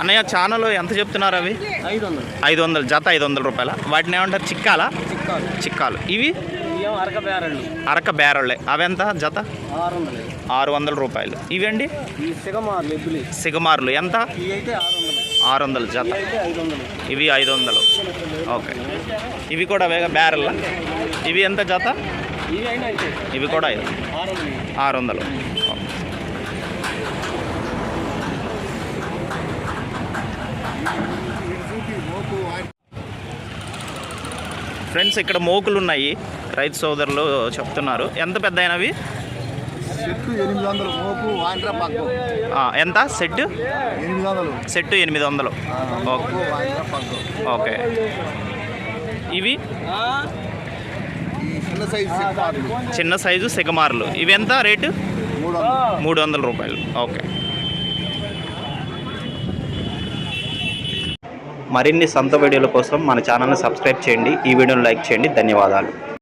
అన్నయ్య ఛానల్ ఎంత చెప్తున్నారు అవి? ఐదు వందలు. జత ఐదు వందల రూపాయల. వాటిని ఏమంటారు? చిక్కాలా? చిక్కాలు. చిక్కాలు. ఇవి? అరక బేరళ్ళే అవెంత జత? ఆరు వందలు రూపాయలు. ఇవండి? సిగమార్లు ఎంత? ఆరు వందలు జత. ఇవి ఐదు వందలు. ఓకే. ఇవి కూడా వేగ బ్యారెల్లా ఇవి ఎంత జత? ఇవి కూడా ఐదు. ఆరు వందలు ఆరు వందలు ఓకే. ఫ్రెండ్స్ ఇక్కడ మోకులు ఉన్నాయి రైతు సోదరులు చెప్తున్నారు. ఎంత పెద్ద అయినవి ఎంత? సెట్ సెట్ ఎనిమిది వందలు. ఓకే. ఇవి? చిన్న సైజు సిక్కార్లు చిన్న సైజు సిగమార్లు. ఇవి ఎంత రేటు? మూడు వందల రూపాయలు. ఓకే. మరిన్ని సొంత వీడియోల కోసం మన ఛానల్ని సబ్స్క్రైబ్ చేయండి. ఈ వీడియోని లైక్ చేయండి. ధన్యవాదాలు.